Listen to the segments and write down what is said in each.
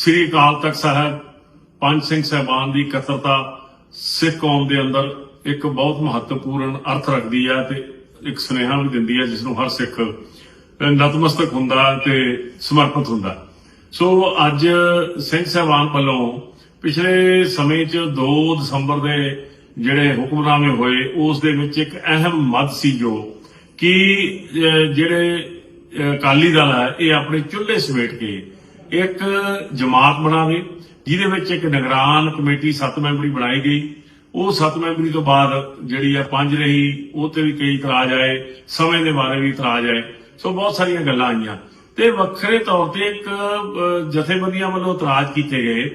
ਸ੍ਰੀ ਅਕਾਲ ਤਖਤ ਸਾਹਿਬ, ਪੰਜ ਸਿੰਘ ਸਾਹਿਬਾਨ ਦੀ ਕਤਰਤਾ ਸਿੱਖ ਕੌਮ ਦੇ ਅੰਦਰ ਇੱਕ ਬਹੁਤ ਮਹੱਤਵਪੂਰਨ ਅਰਥ ਰੱਖਦੀ ਹੈ ਤੇ ਇੱਕ ਸੁਨੇਹਾ ਵੀ ਦਿੰਦੀ ਹੈ ਜਿਸ ਨੂੰ ਹਰ ਸਿੱਖ ਨਤਮਸਤਕ ਹੁੰਦਾ ਤੇ ਸਮਰਪਿਤ ਹੁੰਦਾ। ਸੋ ਅੱਜ ਸਿੰਘ ਸਾਹਿਬਾਨ ਵੱਲੋਂ ਪਿਛਲੇ ਸਮੇਂ 'ਚ 2 ਦਸੰਬਰ ਦੇ ਜਿਹੜੇ ਹੁਕਮਨਾਮੇ ਹੋਏ, ਉਸ ਦੇ ਵਿੱਚ ਇੱਕ ਅਹਿਮ ਮੱਦ ਸੀ ਜੋ ਕਿ ਜਿਹੜੇ ਅਕਾਲੀ ਦਲ ਹੈ ਇਹ ਆਪਣੇ ਚੁੱਲ੍ਹੇ ਸਮੇਟ ਕੇ ਇੱਕ ਜਮਾਤ ਬਣਾਵੇ, ਜਿਹਦੇ ਵਿੱਚ ਇੱਕ ਨਿਗਰਾਨ ਕਮੇਟੀ 7 ਮੈਂਬਰੀ ਬਣਾਈ ਗਈ। ਉਹ 7 ਮੈਂਬਰੀ ਤੋਂ ਬਾਅਦ ਜਿਹੜੀ ਆ ਪੰਜ ਰਹੀ, ਉਹ ਤੇ ਵੀ ਕਈ ਇਤਰਾਜ਼ ਆਏ, ਸਮੇਂ ਦੇ ਬਾਰੇ ਵੀ ਇਤਰਾਜ਼ ਆਏ। ਸੋ ਬਹੁਤ ਸਾਰੀਆਂ ਗੱਲਾਂ ਆਈਆਂ। ਤੇ ਵੱਖਰੇ ਤੌਰ ਤੇ ਇੱਕ ਜਥੇਬੰਦੀਆਂ ਵੱਲੋਂ ਇਤਰਾਜ਼ ਕੀਤੇ ਗਏ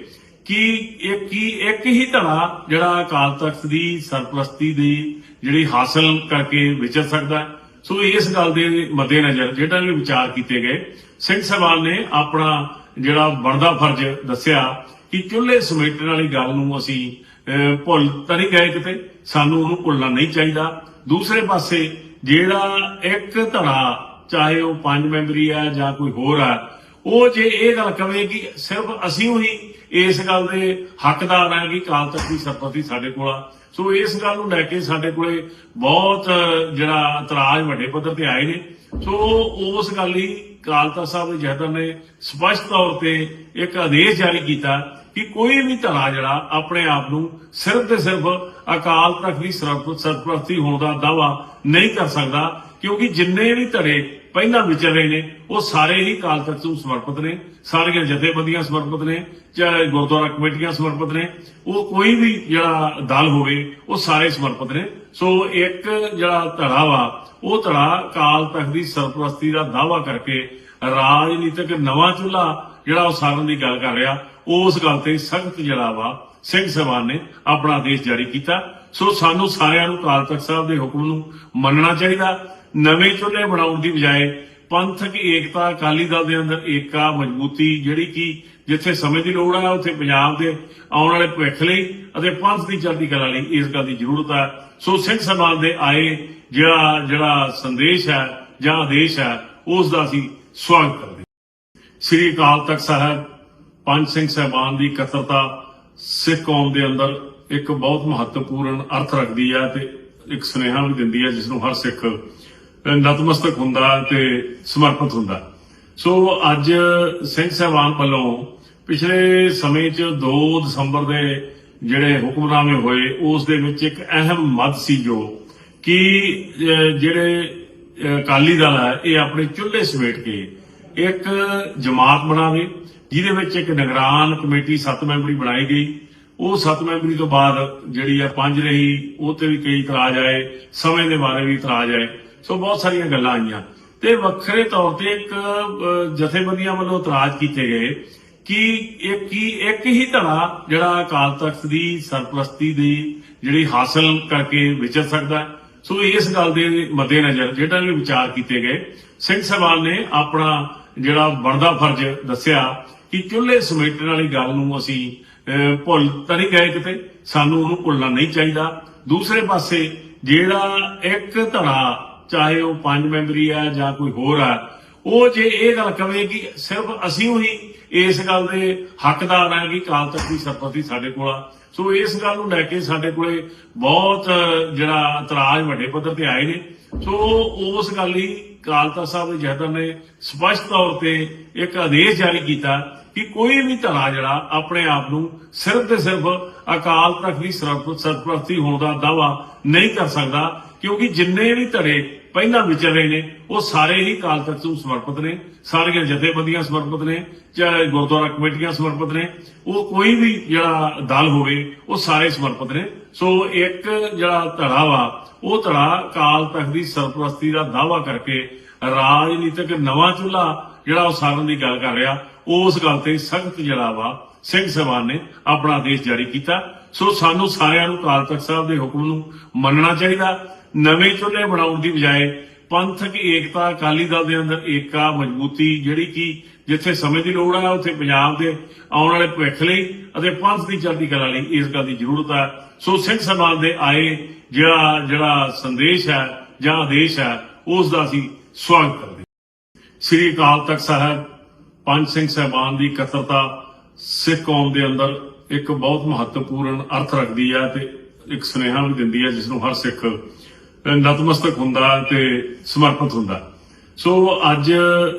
ਕਿ ਇਹ ਕੀ ਇੱਕ ਹੀ ਧੜਾ ਜਿਹੜਾ ਅਕਾਲ ਤਖਤ ਦੀ ਸਰਪ੍ਰਸਤੀ ਦੀ ਜਿਹੜੀ ਹਾਸਲ ਕਰਕੇ ਵਿਚਰ ਸਕਦਾ ਸੋ ਇਸ ਗੱਲ ਦੇ ਮੱਦੇਨਜ਼ਰ, ਜਿਹੜਾ ਵੀ ਵਿਚਾਰ ਕੀਤੇ ਗਏ, ਸਿੰਘ ਸਭਾ ਨੇ ਆਪਣਾ ਜਿਹੜਾ ਬਣਦਾ ਫਰਜ਼ ਦੱਸਿਆ ਕਿ ਚੁੱਲ੍ਹੇ ਸਮੇਟਣ ਵਾਲੀ ਗੱਲ ਨੂੰ ਅਸੀਂ ਭੁੱਲ ਤਾਂ ਨਹੀਂ ਗਏ ਕਿਤੇ। ਸਾਨੂੰ ਉਹਨੂੰ ਭੁੱਲਣਾ ਨਹੀਂ ਚਾਹੀਦਾ। ਦੂਸਰੇ ਪਾਸੇ ਜਿਹੜਾ ਇੱਕ ਧੜਾ, ਚਾਹੇ ਉਹ ਪੰਜ ਮੈਂਬਰੀ ਆ ਜਾਂ ਕੋਈ ਹੋਰ ਆ, ਉਹ ਜੇ ਇਹ ਗੱਲ ਕਵੇ ਕਿ ਸਿਰਫ ਅਸੀਂ ਹੀ ਇਸ ਗੱਲ ਦੇ ਹੱਕਦਾਰ ਆ ਕਿ ਕਾਲ ਤੱਕ ਦੀ ਸਰਪ੍ਰਸਤੀ ਸਾਡੇ ਕੋਲ ਆ। ਸੋ ਇਸ ਗੱਲ ਨੂੰ ਲੈ ਕੇ ਸਾਡੇ ਕੋਲੇ ਬਹੁਤ ਜਿਹੜਾ ਇਤਰਾਜ਼ ਵੱਡੇ ਪੱਧਰ ਤੇ ਆਏ ਨੇ। ਸੋ ਉਸ ਗੱਲ ਲਈ ਕਾਲ ਤਖਤ ਸਾਹਿਬ ਦੇ ਜਹਦਰ ਨੇ ਸਪਸ਼ਟ ਤੌਰ ਤੇ ਇੱਕ ਆਦੇਸ਼ ਜਾਰੀ ਕੀਤਾ ਕਿ ਕੋਈ ਵੀ ਧੜਾ ਜਿਹੜਾ ਆਪਣੇ ਆਪ ਨੂੰ ਸਿਰਫ ਤੇ ਸਿਰਫ ਅਕਾਲ ਤਖਤ ਦੀ ਸਰਪ੍ਰਸਤੀ ਹੋਣ ਦਾ ਦਾਵਾ ਨਹੀਂ ਕਰ ਸਕਦਾ, ਕਿਉਂਕਿ ਜਿੰਨੇ ਵੀ ਧੜੇ ਪਹਿਲਾਂ ਵਿਚਰ ਰਹੇ ਨੇ, ਉਹ ਸਾਰੇ ਹੀ ਕਾਲ ਤਖਤ ਨੂੰ ਸਮਰਪਿਤ ਨੇ, ਸਾਰੀਆਂ ਜਥੇਬੰਦੀਆਂ ਸਮਰਪਿਤ ਨੇ ਚਾਹੇ ਗੁਰਦੁਆਰਾ ਕਮੇਟੀਆਂ ਸਮਰਪਿਤ ਨੇ, ਉਹ ਕੋਈ ਵੀ ਜਿਹੜਾ ਦਲ ਹੋਵੇ, ਉਹ ਸਾਰੇ ਸਮਰਪਿਤ ਨੇ। ਸੋ ਇੱਕ ਜਿਹੜਾ ਧੜਾ ਵਾ, ਉਹ ਧੜਾ ਕਾਲ ਤਖਤ ਦੀ ਸਰਪ੍ਰਸਤੀ ਦਾ ਦਾਵਾ ਕਰਕੇ ਰਾਜਨੀਤਿਕ ਨਵਾਂ ਚੁੱਲ੍ਹਾ ਜਿਹੜਾ ਉਹ ਸਾਰਨ ਦੀ ਗੱਲ ਕਰ ਰਿਹਾ, ਉਸ ਗੱਲ ਤੇ ਸਖਤ ਜਿਹੜਾ ਵਾ, ਸਿੰਘ ਸਭਾਨ ਨੇ ਆਪਣਾ ਆਦੇਸ਼ ਜਾਰੀ ਕੀਤਾ। ਸੋ ਸਾਨੂੰ ਸਾਰਿਆਂ ਨੂੰ ਕਾਲ ਤਖਤ ਸਾਹਿਬ ਦੇ ਹੁਕਮ ਨੂੰ ਮੰਨਣਾ ਚਾਹੀਦਾ। ਨਵੇਂ ਚੁੱਲ੍ਹੇ ਬਣਾਉਣ ਦੀ ਬਜਾਏ ਪੰਥਕ ਏਕਤਾ ਅਕਾਲੀ ਦਲ ਦੇ ਅੰਦਰ ਏਕਾ, ਮਜ਼ਬੂਤੀ ਜਿਹੜੀ ਕਿ ਜਿੱਥੇ ਸਮੇਂ ਦੀ ਲੋੜ ਆ, ਉੱਥੇ ਪੰਜਾਬ ਦੇ ਆਉਣ ਵਾਲੇ ਭਵਿੱਖ ਲਈ ਅਤੇ ਪੰਥ ਦੀ ਚੜ੍ਹਦੀ ਕਲਾ ਲਈ ਇਸ ਗੱਲ ਦੀ ਜ਼ਰੂਰਤ ਹੈ ਸੋ ਸਿੰਘ ਸਮਾਜ ਦੇ ਆਏ ਜਿਹੜਾ ਜਿਹੜਾ ਸੰਦੇਸ਼ ਹੈ ਜਾਂ ਆਦੇਸ਼ ਹੈ ਉਸ ਦਾ ਅਸੀਂ ਸਵਾਗਤ ਕਰਦੇ ਸ੍ਰੀ ਅਕਾਲ ਤਖਤ ਸਾਹਿਬ, ਪੰਜ ਸਿੰਘ ਸਾਹਿਬਾਨ ਦੀ ਕਤਰਤਾ ਸਿੱਖ ਕੌਮ ਦੇ ਅੰਦਰ ਇੱਕ ਬਹੁਤ ਮਹੱਤਵਪੂਰਨ ਅਰਥ ਰੱਖਦੀ ਹੈ ਤੇ ਇੱਕ ਸੁਨੇਹਾ ਵੀ ਦਿੰਦੀ ਹੈ ਜਿਸ ਨੂੰ ਹਰ ਸਿੱਖ ਨਤਮਸਤਕ ਹੁੰਦਾ ਤੇ ਸਮਰਪਿਤ ਹੁੰਦਾ। ਸੋ ਅੱਜ ਸਿੰਘ ਸਾਹਿਬਾਨ ਵੱਲੋਂ ਪਿਛਲੇ ਸਮੇਂ 'ਚ 2 ਦਸੰਬਰ ਦੇ ਜਿਹੜੇ ਹੁਕਮਨਾਮੇ ਹੋਏ, ਉਸ ਦੇ ਵਿੱਚ ਇੱਕ ਅਹਿਮ ਮੱਦ ਸੀ ਜੋ ਕਿ ਜਿਹੜੇ ਅਕਾਲੀ ਦਲ ਹੈ, ਇਹ ਆਪਣੇ ਚੁੱਲ੍ਹੇ ਸਮੇਟ ਕੇ ਇੱਕ ਜਮਾਤ ਬਣਾਵੇ, ਜਿਹਦੇ ਵਿੱਚ ਇੱਕ ਨਿਗਰਾਨ ਕਮੇਟੀ 7 ਮੈਂਬਰੀ ਬਣਾਈ ਗਈ। ਉਹ 7 ਮੈਂਬਰੀ ਤੋਂ ਬਾਅਦ ਜਿਹੜੀ ਆ ਪੰਜ ਰਹੀ, ਉਹ ਤੇ ਵੀ ਕਈ ਇਤਰਾਜ਼ ਆਏ, ਸਮੇਂ ਦੇ ਬਾਰੇ ਵੀ ਇਤਰਾਜ਼ ਆਏ। ਸੋ ਬਹੁਤ ਸਾਰੀਆਂ ਗੱਲਾਂ ਆਈਆਂ। ਤੇ ਵੱਖਰੇ ਤੌਰ ਤੇ ਇੱਕ ਜਥੇਬੰਦੀਆਂ ਵੱਲੋਂ ਇਤਰਾਜ਼ ਕੀਤੇ ਗਏ ਕਿ ਇਹ ਕੀ, ਇੱਕ ਹੀ ਧੜਾ ਜਿਹੜਾ ਅਕਾਲ ਤਖਤ ਦੀ ਸਰਪ੍ਰਸਤੀ ਦੀ ਜਿਹੜੀ ਹਾਸਲ ਕਰਕੇ ਵਿਚਰ ਸਕਦਾ ਸੋ ਇਸ ਗੱਲ ਦੇ ਮੱਦੇਨਜ਼ਰ ਜਿਹੜਾ ਵੀ ਵਿਚਾਰ ਕੀਤੇ ਗਏ, ਸਿੰਘ ਸਭਾ ਨੇ ਆਪਣਾ ਜਿਹੜਾ ਬਣਦਾ ਫਰਜ਼ ਦੱਸਿਆ ਕਿ ਚੁੱਲ੍ਹੇ ਸਮੇਟਣ ਵਾਲੀ ਗੱਲ ਨੂੰ ਅਸੀਂ ਭੁੱਲ ਤਾਂ ਨਹੀਂ ਗਏ ਕਿਤੇ। ਸਾਨੂੰ ਉਹਨੂੰ ਭੁੱਲਣਾ ਨਹੀਂ ਚਾਹੀਦਾ। ਦੂਸਰੇ ਪਾਸੇ ਜਿਹੜਾ ਇੱਕ ਧੜਾ ਚਾਹੇ ਉਹ ਪੰਜ ਮੈਂਬਰੀ ਆ ਜਾਂ ਕੋਈ ਹੋਰ ਆ, ਉਹ ਜੇ ਇਹ ਗੱਲ ਕਵੇ ਕਿ ਸਿਰਫ ਅਸੀਂ ਹੀ ਇਸ ਗੱਲ ਦੇ ਹੱਕਦਾਰ ਹਾਂ ਕਿ ਕਾਲ ਤੱਕ ਦੀ ਸਰਪ੍ਰਸਤੀ ਸਾਡੇ ਕੋਲ ਆ। ਸੋ ਇਸ ਗੱਲ ਨੂੰ ਲੈ ਕੇ ਸਾਡੇ ਕੋਲੇ ਬਹੁਤ, ਜਿਹੜਾ ਇਤਰਾਜ਼ ਵੱਡੇ ਪੱਧਰ ਤੇ ਆਏ ਨੇ। ਸੋ ਉਸ ਗੱਲ ਲਈ ਕਾਲ ਤਖਤ ਸਾਹਿਬ ਦੇ ਜਹਦਰ ਨੇ ਸਪਸ਼ਟ ਤੌਰ ਤੇ ਇੱਕ ਆਦੇਸ਼ ਜਾਰੀ ਕੀਤਾ ਕਿ ਕੋਈ ਵੀ ਧੜਾ ਜਿਹੜਾ ਆਪਣੇ ਆਪ ਨੂੰ ਸਿਰਫ ਤੇ ਸਿਰਫ ਅਕਾਲ ਤਖਤ ਦੀ ਸਰਪ੍ਰਸਤੀ ਹੋਣ ਦਾ ਦਾਵਾ ਨਹੀਂ ਕਰ ਸਕਦਾ। ਕਿਉਂਕਿ ਜਿੰਨੇ ਵੀ ਧੜੇ ਪਹਿਲਾਂ ਵਿਚਰ ਨੇ, ਉਹ ਸਾਰੇ ਹੀ ਕਾਲ ਤਖਤ ਨੂੰ ਸਮਰਪਿਤ ਨੇ, ਸਾਰੀਆਂ ਜਥੇਬੰਦੀਆਂ ਸਮਰਪਿਤ ਨੇ ਚਾਹੇ ਗੁਰਦੁਆਰਾ ਕਮੇਟੀਆਂ ਸਮਰਪਿਤ ਨੇ, ਉਹ ਕੋਈ ਵੀ ਜਿਹੜਾ ਦਲ ਹੋਵੇ, ਉਹ ਸਾਰੇ ਸਮਰਪਿਤ ਨੇ। ਸੋ ਇੱਕ ਜਿਹੜਾ ਧੜਾ ਵਾ, ਉਹ ਧੜਾ ਕਾਲ ਤਖਤ ਦੀ ਸਰਪ੍ਰਸਤੀ ਦਾ ਦਾਵਾ ਕਰਕੇ ਰਾਜਨੀਤਿਕ ਨਵਾਂ ਚੁੱਲ੍ਹਾ ਜਿਹੜਾ ਉਹ ਸਾਰਨ ਦੀ ਗੱਲ ਕਰ ਰਿਹਾ, ਉਸ ਗੱਲ ਤੇ ਸਖਤ ਜਿਹੜਾ ਵਾ, ਸਿੰਘ ਸਭਾਨ ਨੇ ਆਪਣਾ ਆਦੇਸ਼ ਜਾਰੀ ਕੀਤਾ। ਸੋ ਸਾਨੂੰ ਸਾਰਿਆਂ ਨੂੰ ਕਾਲ ਤਖਤ ਸਾਹਿਬ ਦੇ ਹੁਕਮ ਨੂੰ ਮੰਨਣਾ ਚਾਹੀਦਾ। ਨਵੇਂ ਚੁੱਲ੍ਹੇ ਬਣਾਉਣ ਦੀ ਬਜਾਏ ਪੰਥਕ ਏਕਤਾ ਅਕਾਲੀ ਦਲ ਦੇ ਅੰਦਰ ਏਕਾ, ਮਜ਼ਬੂਤੀ ਜਿਹੜੀ ਕਿ ਜਿੱਥੇ ਸਮੇਂ ਦੀ ਲੋੜ ਆ, ਉੱਥੇ ਪੰਜਾਬ ਦੇ ਆਉਣ ਵਾਲੇ ਭਵਿੱਖ ਲਈ ਅਤੇ ਪੰਥ ਦੀ ਚੜ੍ਹਦੀ ਕਲਾ ਲਈ ਇਸ ਗੱਲ ਦੀ ਜ਼ਰੂਰਤ ਹੈ ਸੋ ਸਿੰਘ ਸਮਾਜ ਦੇ ਆਏ ਜਿਹੜਾ ਜਿਹੜਾ ਸੰਦੇਸ਼ ਹੈ ਜਾਂ ਆਦੇਸ਼ ਹੈ ਉਸ ਦਾ ਅਸੀਂ ਸਵਾਗਤ ਕਰਦੇ ਸ੍ਰੀ ਅਕਾਲ ਤਖਤ ਸਾਹਿਬ, ਪੰਜ ਸਿੰਘ ਸਾਹਿਬਾਨ ਦੀ ਕਤਰਤਾ ਸਿੱਖ ਕੌਮ ਦੇ ਅੰਦਰ ਇੱਕ ਬਹੁਤ ਮਹੱਤਵਪੂਰਨ ਅਰਥ ਰੱਖਦੀ ਹੈ ਤੇ ਇੱਕ ਸੁਨੇਹਾ ਵੀ ਦਿੰਦੀ ਹੈ ਜਿਸ ਨੂੰ ਹਰ ਸਿੱਖ ਨਤਮਸਤਕ ਹੁੰਦਾ ਤੇ ਸਮਰਪਿਤ ਹੁੰਦਾ। ਸੋ ਅੱਜ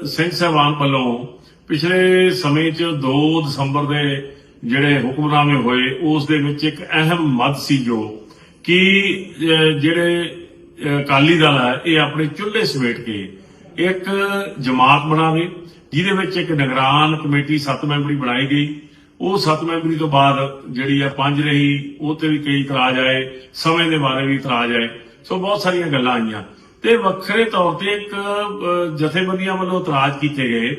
ਸਿੰਘ ਸਾਹਿਬਾਨ ਵੱਲੋਂ ਪਿਛਲੇ ਸਮੇਂ 'ਚ 2 ਦਸੰਬਰ ਦੇ ਜਿਹੜੇ ਹੁਕਮਨਾਮੇ ਹੋਏ, ਉਸ ਦੇ ਵਿੱਚ ਇੱਕ ਅਹਿਮ ਮੱਦ ਸੀ ਜੋ ਕਿ ਜਿਹੜੇ ਅਕਾਲੀ ਦਲ ਹੈ, ਇਹ ਆਪਣੇ ਚੁੱਲ੍ਹੇ ਸਮੇਟ ਕੇ ਇੱਕ ਜਮਾਤ ਬਣਾਵੇ, ਜਿਹਦੇ ਵਿੱਚ ਇੱਕ ਨਿਗਰਾਨ ਕਮੇਟੀ 7 ਮੈਂਬਰੀ ਬਣਾਈ ਗਈ। ਉਹ 7 ਮੈਂਬਰੀ ਤੋਂ ਬਾਅਦ ਜਿਹੜੀ ਆ ਪੰਜ ਰਹੀ, ਉਹ ਤੇ ਵੀ ਕਈ ਇਤਰਾਜ਼ ਆਏ ਸਮੇਂ ਦੇ ਬਾਰੇ ਵੀ ਇਤਰਾਜ਼ ਆਏ ਸੋ ਬਹੁਤ ਸਾਰੀਆਂ ਗੱਲਾਂ ਆਈਆਂ। ਤੇ ਵੱਖਰੇ ਤੌਰ ਤੇ ਇੱਕ ਜਥੇਬੰਦੀਆਂ ਵੱਲੋਂ ਇਤਰਾਜ਼ ਕੀਤੇ ਗਏ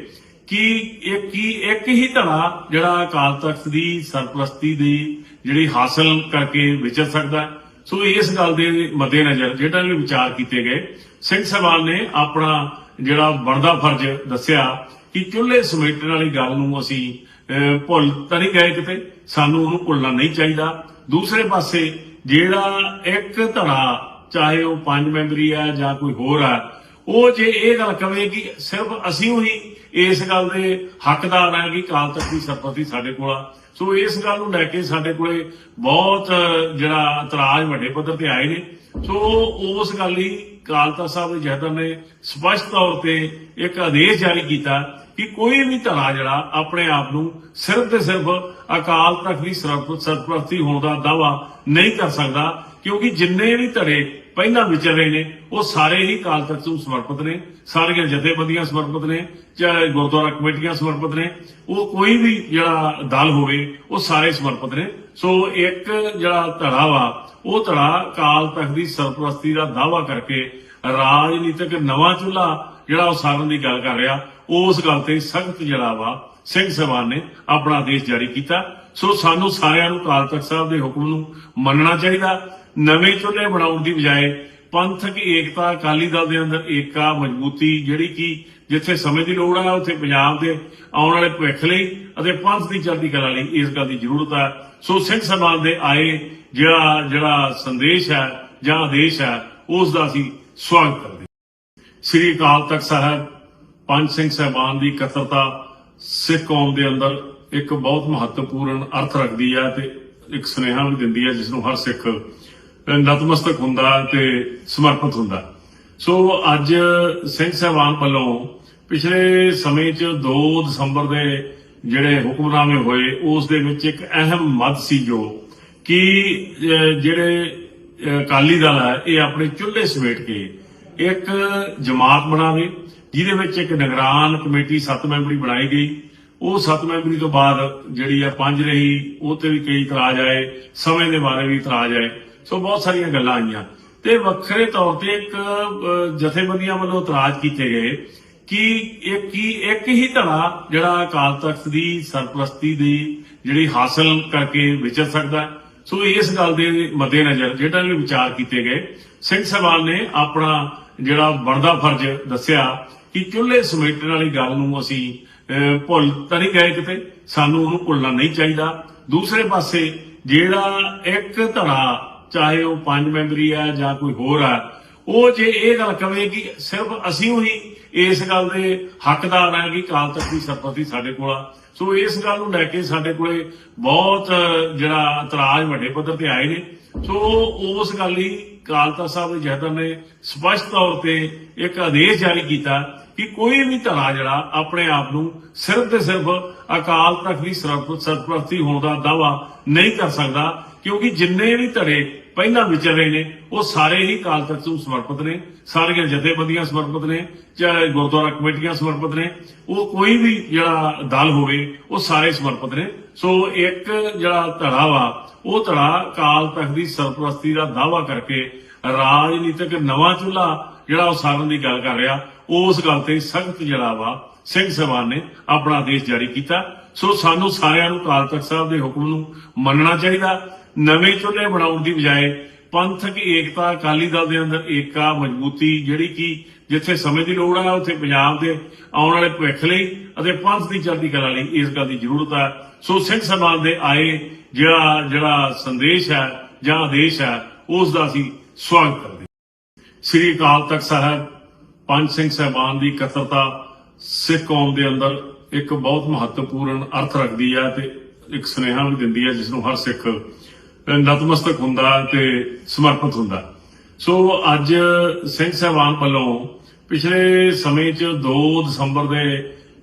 ਕਿ ਇਹ ਕੀ, ਇੱਕ ਹੀ ਧੜਾ ਜਿਹੜਾ ਅਕਾਲ ਤਖਤ ਦੀ ਸਰਪ੍ਰਸਤੀ ਦੀ ਜਿਹੜੀ ਹਾਸਲ ਕਰਕੇ ਵਿਚਰ ਸਕਦਾ ਸੋ ਇਸ ਗੱਲ ਦੇ ਮੱਦੇਨਜ਼ਰ ਜਿਹੜਾ ਵੀ ਵਿਚਾਰ ਕੀਤੇ ਗਏ, ਸਿੰਘ ਸਭਾ ਨੇ ਆਪਣਾ ਜਿਹੜਾ ਬਣਦਾ ਫਰਜ਼ ਦੱਸਿਆ ਕਿ ਚੁੱਲ੍ਹੇ ਸਮੇਟਣ ਵਾਲੀ ਗੱਲ ਨੂੰ ਅਸੀਂ ਭੁੱਲ ਤਾਂ ਨਹੀਂ ਗਏ ਕਿਤੇ। ਸਾਨੂੰ ਉਹਨੂੰ ਭੁੱਲਣਾ ਨਹੀਂ ਚਾਹੀਦਾ। ਦੂਸਰੇ ਪਾਸੇ ਜਿਹੜਾ ਇੱਕ ਧੜਾ ਚਾਹੇ ਉਹ ਪੰਜ ਮੈਂਬਰੀ ਆ ਜਾਂ ਕੋਈ ਹੋਰ ਆ, ਉਹ ਜੇ ਇਹ ਗੱਲ ਕਵੇ ਕਿ ਸਿਰਫ ਅਸੀਂ ਹੀ ਇਸ ਗੱਲ ਦੇ ਹੱਕਦਾਰ ਆ ਕਿ ਕਾਲ ਤੱਕ ਦੀ ਸਰਪ੍ਰਸਤੀ ਸਾਡੇ ਕੋਲ ਆ। ਸੋ ਇਸ ਗੱਲ ਨੂੰ ਲੈ ਕੇ ਸਾਡੇ ਕੋਲੇ ਬਹੁਤ, ਜਿਹੜਾ ਇਤਰਾਜ਼ ਵੱਡੇ ਪੱਧਰ ਤੇ ਆਏ ਨੇ। ਸੋ ਉਸ ਗੱਲ ਲਈ ਕਾਲ ਤਖਤ ਸਾਹਿਬ ਦੇ ਜਹਦਰ ਨੇ ਸਪਸ਼ਟ ਤੌਰ ਤੇ ਇੱਕ ਆਦੇਸ਼ ਜਾਰੀ ਕੀਤਾ ਕਿ ਕੋਈ ਵੀ ਧੜਾ ਜਿਹੜਾ ਆਪਣੇ ਆਪ ਨੂੰ ਸਿਰਫ ਤੇ ਸਿਰਫ ਅਕਾਲ ਤਖਤ ਦੀ ਸਰਪ੍ਰਸਤੀ ਹੋਣ ਦਾ ਦਾਵਾ ਨਹੀਂ ਕਰ ਸਕਦਾ। ਕਿਉਂਕਿ ਜਿੰਨੇ ਵੀ ਧੜੇ ਪਹਿਲਾਂ ਵਿਚਰੇ ਨੇ, ਉਹ ਸਾਰੇ ਹੀ ਕਾਲ ਤਖਤ ਨੂੰ ਸਮਰਪਿਤ ਨੇ, ਸਾਰੀਆਂ ਜਥੇਬੰਦੀਆਂ ਸਮਰਪਿਤ ਨੇ, ਚਾਹੇ ਗੁਰਦੁਆਰਾ ਕਮੇਟੀਆਂ ਸਮਰਪਿਤ ਨੇ, ਉਹ ਕੋਈ ਵੀ ਜਿਹੜਾ ਦਲ ਹੋਵੇ, ਉਹ ਸਾਰੇ ਸਮਰਪਿਤ ਨੇ। ਸੋ ਇੱਕ ਜਿਹੜਾ ਧੜਾ ਵਾ, ਉਹ ਧੜਾ ਕਾਲ ਤਖਤ ਦੀ ਸਰਪ੍ਰਸਤੀ ਦਾ ਦਾਵਾ ਕਰਕੇ ਰਾਜਨੀਤਿਕ ਨਵਾਂ ਚੁੱਲ੍ਹਾ ਜਿਹੜਾ ਉਹ ਸਾਰਨ ਦੀ ਗੱਲ ਕਰ ਰਿਹਾ, ਉਸ ਗੱਲ ਤੇ ਸਖਤ ਜਿਹੜਾ ਵਾ, ਸਿੰਘ ਸਭਾਨ ਨੇ ਆਪਣਾ ਆਦੇਸ਼ ਜਾਰੀ ਕੀਤਾ। ਸੋ ਸਾਨੂੰ ਸਾਰਿਆਂ ਨੂੰ ਕਾਲ ਤਖਤ ਸਾਹਿਬ ਦੇ ਹੁਕਮ ਨੂੰ ਮੰਨਣਾ ਚਾਹੀਦਾ। ਨਵੇਂ ਚੁੱਲ੍ਹੇ ਬਣਾਉਣ ਦੀ ਬਜਾਏ ਪੰਥਕ ਏਕਤਾ ਅਕਾਲੀ ਦਲ ਦੇ ਅੰਦਰ ਏਕਾ, ਮਜ਼ਬੂਤੀ ਜਿਹੜੀ ਕਿ ਜਿੱਥੇ ਸਮੇਂ ਦੀ ਲੋੜ ਹੈ ਉੱਥੇ ਪੰਜਾਬ ਦੇ ਆਉਣ ਵਾਲੇ ਭਵਿੱਖ ਲਈ ਅਤੇ ਪੰਥ ਦੀ ਚੜ੍ਹਦੀ ਕਲਾ ਲਈ ਇਸ ਗੱਲ ਦੀ ਜ਼ਰੂਰਤ ਹੈ ਸੋ ਸਿੰਘ ਸਮਾਜ ਦੇ ਆਏ ਜਿਹੜਾ ਜਿਹੜਾ ਸੰਦੇਸ਼ ਹੈ ਜਾਂ ਆਦੇਸ਼ ਹੈ ਉਸ ਦਾ ਅਸੀਂ ਸਵਾਗਤ ਕਰਦੇ ਸ੍ਰੀ ਅਕਾਲ ਤਖਤ ਸਾਹਿਬ, ਪੰਜ ਸਿੰਘ ਸਾਹਿਬਾਨ ਦੀ ਇਕੱਤਰਤਾ ਸਿੱਖ ਕੌਮ ਦੇ ਅੰਦਰ ਇੱਕ ਬਹੁਤ ਮਹੱਤਵਪੂਰਨ ਅਰਥ ਰੱਖਦੀ ਹੈ ਤੇ ਇੱਕ ਸੁਨੇਹਾ ਵੀ ਦਿੰਦੀ ਹੈ ਜਿਸ ਨੂੰ ਹਰ ਸਿੱਖ ਨਤਮਸਤਕ ਹੁੰਦਾ ਤੇ ਸਮਰਪਿਤ ਹੁੰਦਾ। ਸੋ ਅੱਜ ਸਿੰਘ ਸਾਹਿਬਾਨ ਵੱਲੋਂ ਪਿਛਲੇ ਸਮੇਂ 'ਚ 2 ਦਸੰਬਰ ਦੇ ਜਿਹੜੇ ਹੁਕਮਨਾਮੇ ਹੋਏ, ਉਸ ਦੇ ਵਿੱਚ ਇੱਕ ਅਹਿਮ ਮੱਦ ਸੀ ਜੋ ਕਿ ਜਿਹੜੇ ਅਕਾਲੀ ਦਲ ਹੈ, ਇਹ ਆਪਣੇ ਚੁੱਲ੍ਹੇ ਸਮੇਟ ਕੇ ਇੱਕ ਜਮਾਤ ਬਣਾਵੇ, ਜਿਹਦੇ ਵਿੱਚ ਇੱਕ ਨਿਗਰਾਨ ਕਮੇਟੀ 7 ਮੈਂਬਰੀ ਬਣਾਈ ਗਈ। ਉਹ 7 ਮੈਂਬਰੀ ਤੋਂ ਬਾਅਦ ਜਿਹੜੀ ਆ ਪੰਜ ਰਹੀ, ਉਹ ਤੇ ਵੀ ਕਈ ਇਤਰਾਜ਼ ਆਏ, ਸਮੇਂ ਦੇ ਬਾਰੇ ਵੀ ਇਤਰਾਜ਼ ਆਏ। ਸੋ ਬਹੁਤ ਸਾਰੀਆਂ ਗੱਲਾਂ ਆਈਆਂ। ਤੇ ਵੱਖਰੇ ਤੌਰ ਤੇ ਇੱਕ ਜਥੇਬੰਦੀਆਂ ਵੱਲੋਂ ਇਤਰਾਜ਼ ਕੀਤੇ ਗਏ ਕਿ ਇਹ ਕੀ, ਇੱਕ ਹੀ ਧੜਾ ਜਿਹੜਾ ਅਕਾਲ ਤਖਤ ਦੀ ਸਰਪ੍ਰਸਤੀ ਦੀ ਜਿਹੜੀ ਹਾਸਲ ਕਰਕੇ ਵਿਚਰ ਸਕਦਾ ਸੋ ਇਸ ਗੱਲ ਦੇ ਮੱਦੇਨਜ਼ਰ ਜਿਹੜਾ ਵੀ ਵਿਚਾਰ ਕੀਤੇ ਗਏ, ਸਿੰਘ ਸਭਾ ਨੇ ਆਪਣਾ ਜਿਹੜਾ ਬਣਦਾ ਫਰਜ਼ ਦੱਸਿਆ ਕਿ ਚੁੱਲ੍ਹੇ ਸਮੇਟਣ ਵਾਲੀ ਗੱਲ ਨੂੰ ਅਸੀਂ ਭੁੱਲ ਤਾਂ ਨਹੀਂ ਗਏ ਕਿਤੇ। ਸਾਨੂੰ ਉਹਨੂੰ ਭੁੱਲਣਾ ਨਹੀਂ ਚਾਹੀਦਾ। ਦੂਸਰੇ ਪਾਸੇ ਜਿਹੜਾ ਇੱਕ ਧੜਾ ਚਾਹੇ ਉਹ ਪੰਜ ਮੈਂਬਰੀ ਆ ਜਾਂ ਕੋਈ ਹੋਰ ਆ, ਉਹ ਜੇ ਇਹ ਗੱਲ ਕਵੇ ਕਿ ਸਿਰਫ ਅਸੀਂ ਹੀ ਇਸ ਗੱਲ ਦੇ ਹੱਕਦਾਰ ਆ ਕਿ ਕਾਲ ਤੱਕ ਦੀ ਸਰਪ੍ਰਸਤੀ ਸਾਡੇ ਕੋਲ ਆ। ਸੋ ਇਸ ਗੱਲ ਨੂੰ ਲੈ ਕੇ ਸਾਡੇ ਕੋਲੇ ਬਹੁਤ, ਜਿਹੜਾ ਇਤਰਾਜ਼ ਵੱਡੇ ਪੱਧਰ ਤੇ ਆਏ ਨੇ। ਸੋ ਉਸ ਗੱਲ ਲਈ ਕਾਲ ਤਖਤ ਸਾਹਿਬ ਦੇ ਜਹਦਰ ਨੇ ਸਪਸ਼ਟ ਤੌਰ ਤੇ ਇੱਕ ਆਦੇਸ਼ ਜਾਰੀ ਕੀਤਾ ਕਿ ਕੋਈ ਵੀ ਧੜਾ ਜਿਹੜਾ ਆਪਣੇ ਆਪ ਨੂੰ ਸਿਰਫ ਤੇ ਸਿਰਫ ਅਕਾਲ ਤਖਤ ਦੀ ਸਰਪ੍ਰਸਤੀ ਹੋਣ ਦਾ ਦਾਵਾ ਨਹੀਂ ਕਰ ਸਕਦਾ। ਕਿਉਂਕਿ ਜਿੰਨੇ ਵੀ ਧੜੇ ਪਹਿਲਾਂ ਵਿਚਰ ਨੇ, ਉਹ ਸਾਰੇ ਹੀ ਕਾਲ ਤਖਤ ਨੂੰ ਸਮਰਪਿਤ ਨੇ, ਸਾਰੀਆਂ ਜਥੇਬੰਦੀਆਂ ਸਮਰਪਿਤ ਨੇ, ਚਾਹੇ ਗੁਰਦੁਆਰਾ ਕਮੇਟੀਆਂ ਸਮਰਪਿਤ ਨੇ, ਉਹ ਕੋਈ ਵੀ ਜਿਹੜਾ ਦਲ ਹੋਵੇ, ਉਹ ਸਾਰੇ ਸਮਰਪਿਤ ਨੇ। ਸੋ ਇੱਕ ਜਿਹੜਾ ਧੜਾ ਵਾ, ਉਹ ਧੜਾ ਕਾਲ ਤਖਤ ਦੀ ਸਰਪ੍ਰਸਤੀ ਦਾ ਦਾਵਾ ਕਰਕੇ ਰਾਜਨੀਤਿਕ ਨਵਾਂ ਚੁੱਲ੍ਹਾ ਜਿਹੜਾ ਉਹ ਸਾਰਨ ਦੀ ਗੱਲ ਕਰ ਰਿਹਾ, ਉਸ ਗੱਲ ਤੇ ਸਖਤ ਜਿਹੜਾ ਵਾ, ਸਿੰਘ ਸਭਾਨ ਨੇ ਆਪਣਾ ਆਦੇਸ਼ ਜਾਰੀ ਕੀਤਾ। ਸੋ ਸਾਨੂੰ ਸਾਰਿਆਂ ਨੂੰ ਕਾਲ ਤਖਤ ਸਾਹਿਬ ਦੇ ਹੁਕਮ ਨੂੰ ਮੰਨਣਾ ਚਾਹੀਦਾ। ਨਵੇਂ ਚੁੱਲ੍ਹੇ ਬਣਾਉਣ ਦੀ ਬਜਾਏ ਪੰਥਕ ਏਕਤਾ ਅਕਾਲੀ ਦਲ ਦੇ ਅੰਦਰ ਏਕਾ ਮਜ਼ਬੂਤੀ ਜਿਹੜੀ ਕਿ ਜਿੱਥੇ ਸਮੇਂ ਦੀ ਲੋੜ ਹੈ ਉੱਥੇ ਪੰਜਾਬ ਦੇ ਆਉਣ ਵਾਲੇ ਭਵਿੱਖ ਲਈ ਅਤੇ ਪੰਥ ਦੀ ਚੜ੍ਹਦੀ ਕਲਾ ਲਈ ਇਸ ਗੱਲ ਦੀ ਜ਼ਰੂਰਤ ਹੈ ਸੋ ਸਿੰਘ ਸਮਾਜ ਦੇ ਆਏ ਜਿਹੜਾ ਜਿਹੜਾ ਸੰਦੇਸ਼ ਹੈ ਜਾਂ ਆਦੇਸ਼ ਹੈ ਉਸ ਦਾ ਅਸੀਂ ਸਵਾਗਤ ਕਰਦੇ ਸ੍ਰੀ ਅਕਾਲ ਤਖਤ ਸਾਹਿਬ, ਪੰਜ ਸਿੰਘ ਸਾਹਿਬਾਨ ਦੀ ਇਕੱਤਰਤਾ ਸਿੱਖ ਕੌਮ ਦੇ ਅੰਦਰ ਇੱਕ ਬਹੁਤ ਮਹੱਤਵਪੂਰਨ ਅਰਥ ਰੱਖਦੀ ਹੈ ਤੇ ਇੱਕ ਸੁਨੇਹਾ ਵੀ ਦਿੰਦੀ ਹੈ ਜਿਸ ਨੂੰ ਹਰ ਸਿੱਖ ਨਤਮਸਤਕ ਹੁੰਦਾ ਤੇ ਸਮਰਪਿਤ ਹੁੰਦਾ। ਸੋ ਅੱਜ ਸਿੰਘ ਸਾਹਿਬਾਨ ਵੱਲੋਂ ਪਿਛਲੇ ਸਮੇਂ 'ਚ 2 ਦਸੰਬਰ ਦੇ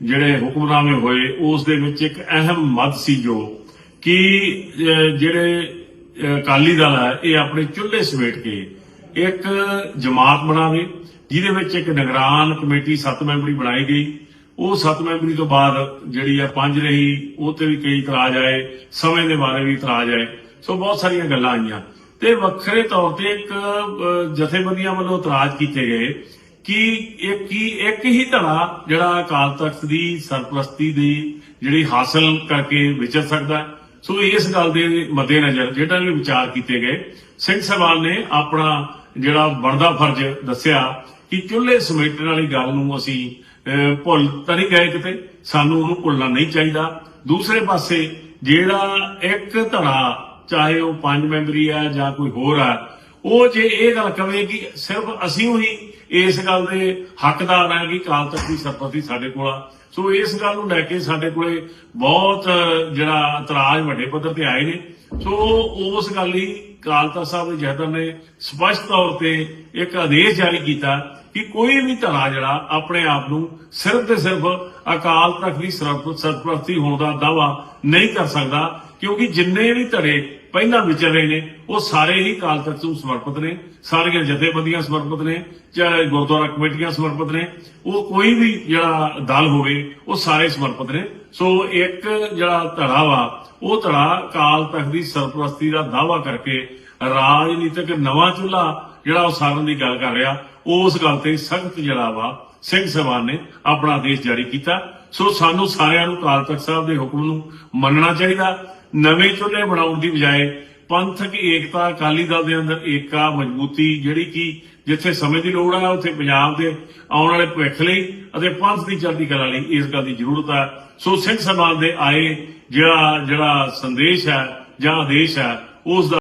ਜਿਹੜੇ ਹੁਕਮਨਾਮੇ ਹੋਏ ਉਸ ਦੇ ਵਿੱਚ ਇੱਕ ਅਹਿਮ ਮੱਦ ਸੀ ਜੋ ਕਿ ਜਿਹੜੇ ਅਹ, ਅਕਾਲੀ ਦਲ ਹੈ ਇਹ ਆਪਣੇ ਚੁੱਲ੍ਹੇ ਸਮੇਟ ਕੇ ਇੱਕ ਜਮਾਤ ਬਣਾਵੇ ਜਿਹਦੇ ਵਿੱਚ ਇੱਕ ਨਿਗਰਾਨ ਕਮੇਟੀ 7 ਮੈਂਬਰੀ ਬਣਾਈ ਗਈ। ਉਹ 7 ਮੈਂਬਰੀ ਤੋਂ ਬਾਅਦ ਜਿਹੜੀ ਆ ਪੰਜ ਰਹੀ ਉਹ ਤੇ ਵੀ ਕਈ ਇਤਰਾਜ਼ ਆਏ ਸਮੇਂ ਦੇ ਬਾਰੇ ਵੀ ਇਤਰਾਜ਼ ਆਏ ਸੋ ਬਹੁਤ ਸਾਰੀਆਂ ਗੱਲਾਂ ਆਈਆਂ। ਤੇ ਵੱਖਰੇ ਤੌਰ ਤੇ ਇੱਕ ਜਥੇਬੰਦੀਆਂ ਵੱਲੋਂ ਇਤਰਾਜ਼ ਕੀਤੇ ਗਏ ਕਿ ਇਹ ਕੀ, ਇੱਕ ਹੀ ਧੜਾ ਜਿਹੜਾ ਅਕਾਲ ਤਖਤ ਦੀ ਸਰਪ੍ਰਸਤੀ ਦੀ ਜਿਹੜੀ ਹਾਸਲ ਕਰਕੇ ਵਿਚਰ ਸਕਦਾ ਸੋ ਇਸ ਗੱਲ ਦੇ ਮੱਦੇਨਜ਼ਰ ਜਿਹੜਾ ਵੀ ਵਿਚਾਰ ਕੀਤੇ ਗਏ, ਸਿੰਘ ਸਭਾ ਨੇ ਆਪਣਾ ਜਿਹੜਾ ਬਣਦਾ ਫਰਜ਼ ਦੱਸਿਆ ਕਿ ਚੁੱਲ੍ਹੇ ਸਮੇਟਣ ਵਾਲੀ ਗੱਲ ਨੂੰ ਅਸੀਂ ਭੁੱਲ ਤਾਂ ਨਹੀਂ ਗਏ ਕਿਤੇ। ਸਾਨੂੰ ਉਹਨੂੰ ਭੁੱਲਣਾ ਨਹੀਂ ਚਾਹੀਦਾ। ਦੂਸਰੇ ਪਾਸੇ ਜਿਹੜਾ ਇੱਕ ਧੜਾ ਚਾਹੇ ਉਹ ਪੰਜ ਮੈਂਬਰੀ ਆ ਜਾਂ ਕੋਈ ਹੋਰ ਆ, ਉਹ ਜੇ ਇਹ ਗੱਲ ਕਵੇ ਕਿ ਸਿਰਫ ਅਸੀਂ ਹੀ ਇਸ ਗੱਲ ਦੇ ਹੱਕਦਾਰ ਹਾਂ ਕਿ ਕਾਲ ਤੱਕ ਦੀ ਸਰਪ੍ਰਸਤੀ ਸਾਡੇ ਕੋਲ ਆ। ਸੋ ਇਸ ਗੱਲ ਨੂੰ ਲੈ ਕੇ ਸਾਡੇ ਕੋਲੇ ਬਹੁਤ, ਜਿਹੜਾ ਇਤਰਾਜ਼ ਵੱਡੇ ਪੱਧਰ ਤੇ ਆਏ ਨੇ। ਸੋ ਉਸ ਗੱਲ ਲਈ ਕਾਲ ਤਖਤ ਸਾਹਿਬ ਦੇ ਜਹਦਰ ਨੇ ਸਪਸ਼ਟ ਤੌਰ ਤੇ ਇੱਕ ਆਦੇਸ਼ ਜਾਰੀ ਕੀਤਾ ਕਿ ਕੋਈ ਵੀ ਧੜਾ ਜਿਹੜਾ ਆਪਣੇ ਆਪ ਨੂੰ ਸਿਰਫ ਤੇ ਸਿਰਫ ਅਕਾਲ ਤਖਤ ਦੀ ਸਰਪ੍ਰਸਤੀ ਹੋਣ ਦਾ ਦਾਵਾ ਨਹੀਂ ਕਰ ਸਕਦਾ। ਕਿਉਂਕਿ ਜਿੰਨੇ ਵੀ ਧੜੇ ਪਹਿਲਾਂ ਵਿਚਰ ਰਹੇ ਨੇ, ਉਹ ਸਾਰੇ ਹੀ ਕਾਲ ਤਖਤ ਨੂੰ ਸਮਰਪਿਤ ਨੇ, ਸਾਰੀਆਂ ਜਥੇਬੰਦੀਆਂ ਸਮਰਪਿਤ ਨੇ ਚਾਹੇ ਗੁਰਦੁਆਰਾ ਕਮੇਟੀਆਂ ਸਮਰਪਿਤ ਨੇ, ਉਹ ਕੋਈ ਵੀ ਜਿਹੜਾ ਦਲ ਹੋਵੇ, ਉਹ ਸਾਰੇ ਸਮਰਪਿਤ ਨੇ। ਸੋ ਇੱਕ ਜਿਹੜਾ ਧੜਾ ਵਾ, ਉਹ ਧੜਾ ਕਾਲ ਤਖਤ ਦੀ ਸਰਪ੍ਰਸਤੀ ਦਾ ਦਾਵਾ ਕਰਕੇ ਰਾਜਨੀਤਿਕ ਨਵਾਂ ਚੁੱਲ੍ਹਾ ਜਿਹੜਾ ਉਹ ਸਾਰਨ ਦੀ ਗੱਲ ਕਰ ਰਿਹਾ, ਉਸ ਗੱਲ ਤੇ ਸਖਤ ਜਿਹੜਾ ਵਾ, ਸਿੰਘ ਸਭਾਨ ਨੇ ਆਪਣਾ ਆਦੇਸ਼ ਜਾਰੀ ਕੀਤਾ। ਸੋ ਸਾਨੂੰ ਸਾਰਿਆਂ ਨੂੰ ਕਾਲ ਤਖਤ ਸਾਹਿਬ ਦੇ ਹੁਕਮ ਨੂੰ ਮੰਨਣਾ ਚਾਹੀਦਾ। ਨਵੇਂ ਚੁੱਲ੍ਹੇ ਬਣਾਉਣ ਦੀ ਬਜਾਏ ਪੰਥਕ ਏਕਤਾ ਅਕਾਲੀ ਦਲ ਦੇ ਅੰਦਰ ਏਕਾ ਮਜ਼ਬੂਤੀ ਜਿਹੜੀ ਕਿ ਜਿੱਥੇ ਸਮੇਂ ਦੀ ਲੋੜ ਆ, ਉੱਥੇ ਪੰਜਾਬ ਦੇ ਆਉਣ ਵਾਲੇ ਭਵਿੱਖ ਲਈ ਅਤੇ ਪੰਥ ਦੀ ਚੜ੍ਹਦੀ ਕਲਾ ਲਈ ਇਸ ਗੱਲ ਦੀ ਜ਼ਰੂਰਤ ਹੈ ਸੋ ਸਿੰਘ ਸਮਾਜ ਦੇ ਆਏ ਜਿਹੜਾ ਜਿਹੜਾ ਸੰਦੇਸ਼ ਹੈ ਜਾਂ ਆਦੇਸ਼ ਹੈ ਉਸ ਦਾ